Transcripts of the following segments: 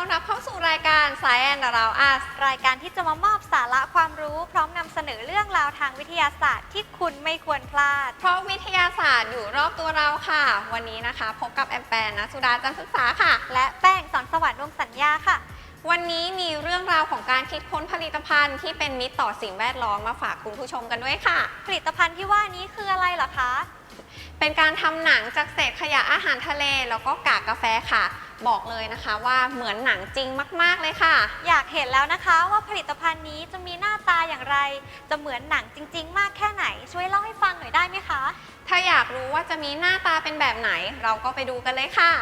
ต้อนรับเข้าสู่รายการ Science Around Us รายการที่จะมามอบสาระความรู้ พร้อมนำเสนอเรื่องราวทางวิทยาศาสตร์ที่คุณไม่ควรพลาด เพราะวิทยาศาสตร์อยู่รอบตัวเราค่ะ วันนี้นะคะ พบกับแอมแปนนะสุดาจันทร์ศึกษาค่ะ และแป้งสอนสวรรค์วงศ์สัญญาค่ะ วันนี้มีเรื่องราวของการคิดค้นผลิตภัณฑ์ที่เป็นมิตรต่อสิ่งแวดล้อมมาฝากคุณผู้ชมกันด้วยค่ะ ผลิตภัณฑ์ที่ว่านี้คืออะไรเหรอคะ เป็นการทำหนังจากเศษขยะอาหารทะเล แล้วก็กากกาแฟค่ะ บอกเลยนะคะว่าเหมือนหนังจริงมาก ๆ เลยค่ะ อยากเห็นแล้วนะคะว่าผลิตภัณฑ์นี้จะมีหน้าตาอย่างไร จะเหมือนหนังจริง ๆ มากแค่ไหน ช่วยเล่าให้ฟังหน่อยได้ไหมคะ ถ้าอยากรู้ว่าจะมีหน้าตาเป็นแบบไหน เราก็ไปดูกันเลยค่ะ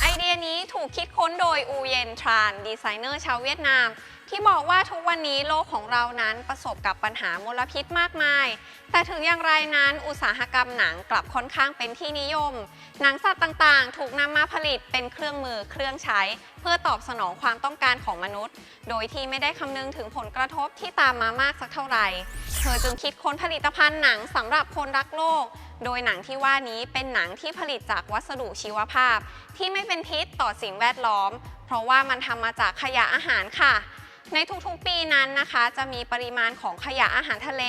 ไอเดียนี้ถูกคิดค้นโดยอูเยนทราน ดีไซเนอร์ชาวเวียดนาม ที่บอกว่าทุกวันนี้โลกของเรานั้นประสบกับปัญหามลพิษมากมาย แต่ถึงอย่างไรนั้นอุตสาหกรรมหนังกลับค่อนข้างเป็นที่นิยม หนังสัตว์ต่างๆ ถูกนำมาผลิตเป็นเครื่องมือเครื่องใช้ เพื่อตอบสนองความต้องการของมนุษย์ โดยที่ไม่ได้คำนึงถึงผลกระทบที่ตามมามากสักเท่าไหร่ เธอจึงคิดค้นผลิตภัณฑ์หนังสำหรับคนรักโลก โดยหนังที่ว่านี้เป็นหนังที่ผลิตจากวัสดุชีวภาพ ที่ไม่เป็นพิษต่อสิ่งแวดล้อม เพราะว่ามันทำมาจากขยะอาหารค่ะ ในทุกๆปีนั้นนะคะ จะมีปริมาณของขยะอาหารทะเล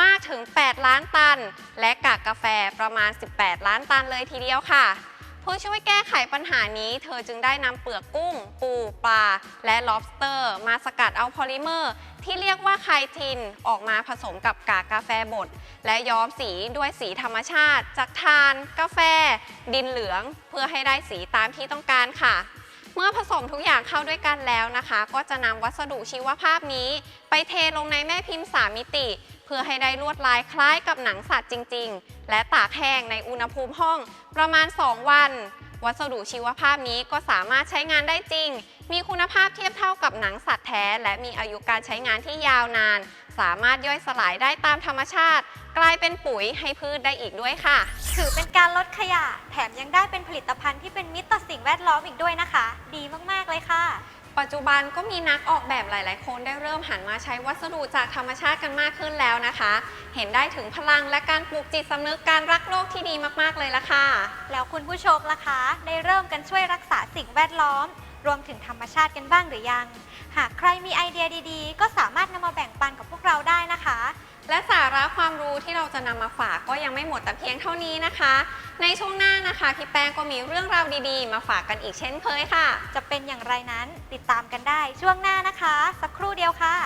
มากถึง 8 ล้านตัน และกากกาแฟประมาณ 18 ล้านตันเลยทีเดียวค่ะ เพื่อช่วยแก้ไขปัญหานี้ เธอจึงได้นำเปลือกกุ้ง ปูปลา และ lobster มาสกัดเอาพอลิเมอร์ ที่เรียกว่าไคทินออกมาผสมกับกากกาแฟบด และย้อมสีด้วยสีธรรมชาติ จากทาน กาแฟ ดินเหลือง เพื่อให้ได้สีตามที่ต้องการค่ะ เมื่อผสมทุกอย่างเข้าด้วยกันแล้วนะคะ ก็จะนำวัสดุชีวภาพนี้ ไปเทลงในแม่พิมพ์ 3 มิติ เพื่อให้ได้ลวดลายคล้ายกับหนังสัตว์จริง ๆ และตากแห้งในอุณหภูมิห้องประมาณ 2 วัน วัสดุชีวภาพนี้ก็สามารถใช้งานได้จริง มีคุณภาพเทียบเท่ากับหนังสัตว์แท้ และมีอายุการใช้งานที่ยาวนาน สามารถย่อยสลายได้ตามธรรมชาติ กลายเป็นปุ๋ยให้พืชได้อีกด้วยค่ะ ถือเป็นการลดขยะ แถมยังได้เป็นผลิตภัณฑ์ที่เป็นมิตรต่อ งแวดล้อมอีกด้วยนะคะ ดีมากๆเลยค่ะ ปัจจุบันก็มีนักออกแบบหลาย ๆ คนได้เริ่มหันมาใช้วัสดุจากธรรมชาติกันมากขึ้นแล้วนะคะ เห็นได้ถึงพลังและการปลูกจิตสำนึกการรักโลกที่ดีมาก ๆ เลยละค่ะ แล้วคุณผู้ชมล่ะคะ ได้เริ่มกันช่วยรักษาสิ่งแวดล้อม รวมถึงธรรมชาติกันบ้างหรือยัง หากใครมีไอเดียดี ๆ ก็สามารถนำมาแบ่งปันกับพวกเราได้นะคะ และสาระความรู้ที่เราจะนำมาฝากก็ยังไม่หมดแต่เพียงเท่านี้นะคะ ในช่วงหน้านะคะพี่แป้งก็มีเรื่องราวดีๆ มาฝากกันอีกเช่นเคยค่ะ จะเป็นอย่างไรนั้นติดตามกันได้ช่วงหน้านะคะ สักครู่เดียวค่ะ